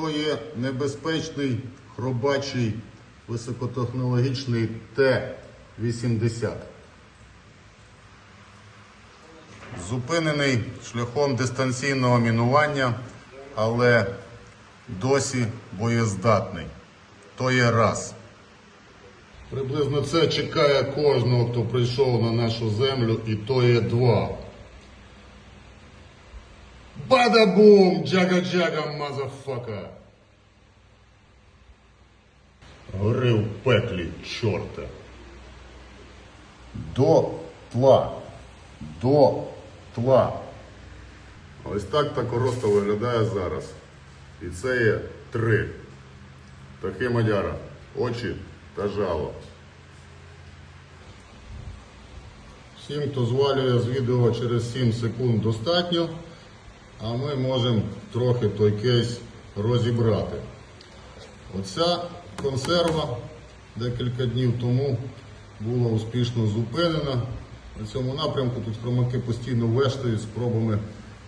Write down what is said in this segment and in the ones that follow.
то є небезпечний хробачий високотехнологічний Т-80. Зупинений шляхом дистанційного мінування, але досі боєздатний. То є раз. Приблизно це чекає кожного, хто прийшов на нашу землю, і то є два. Бада-бум! Джага-джага, мазафака! Гори в пеклі, чорта. До тла. До тла. Ось так та короста виглядає зараз. І це є три. Таке мадяра. Очі та жало. Всім, хто звалює з відео через 7 секунд достатньо, а ми можемо трохи той кейс розібрати. Оця консерва декілька днів тому була успішно зупинена. На цьому напрямку тут хромаки постійно вештають спробами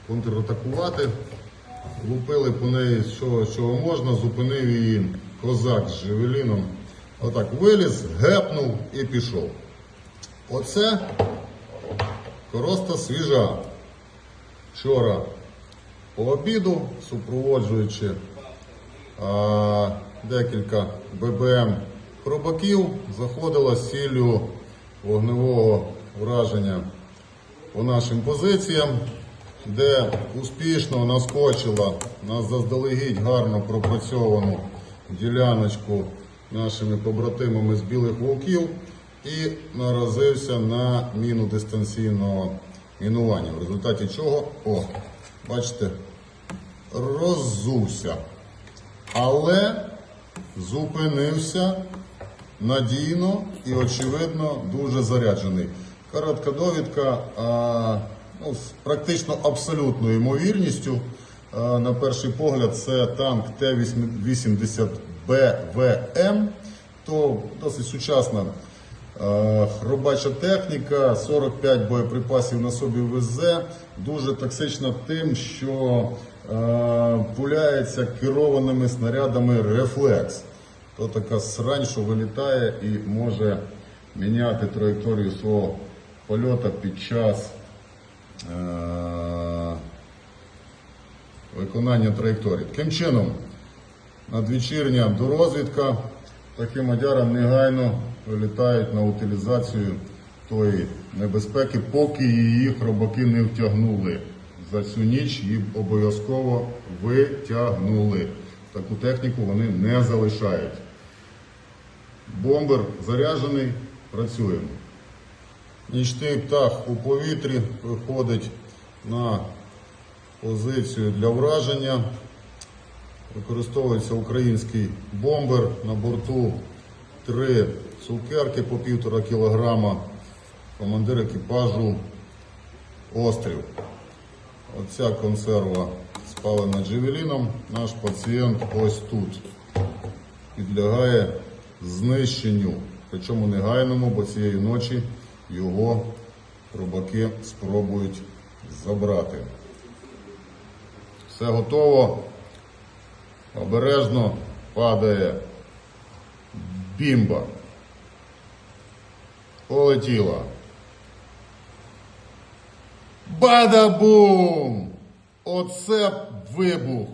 контратакувати. Лупили по неї з чого, чого можна, зупинив її козак з Жевеліном. Отак виліз, гепнув і пішов. Оце короста свіжа. Вчора по обіду, супроводжуючи а, декілька ББМ хробаків, заходила з ціллю вогневого враження по нашим позиціям, де успішно наскочила на заздалегідь гарно пропрацьовану діляночку нашими побратимами з білих вовків і наразився на міну дистанційного мінування. В результаті чого, о, бачите, роззувся. Але зупинився надійно і, очевидно, дуже заряджений. Коротка довідка а, ну, з практично абсолютною ймовірністю. А, на перший погляд, це танк Т-80 БВМ, то досить сучасна е, робоча техніка, 45 боєприпасів на собі везе, дуже токсична тим, що е, пуляється керованими снарядами рефлекс. То така срань, що вилітає і може міняти траєкторію свого польоту під час е, виконання траєкторії. Таким чином, надвечірня дорозвідка, такі мадяра негайно вилітають на утилізацію тої небезпеки, поки її хробаки не втягнули. За цю ніч її обов'язково витягнули. Таку техніку вони не залишають. Бомбер заряджений, працюємо. Нічний птах у повітрі виходить на позицію для враження. Використовується український бомбер на борту три цукерки по півтора кілограма. Командир екіпажу острів. Оця консерва спалена джевеліном. Наш пацієнт ось тут підлягає знищенню. Причому негайному, бо цієї ночі його рубаки спробують забрати. Все готово. Обережно падає бімба. Полетіла. Бада-бум! Оце вибух!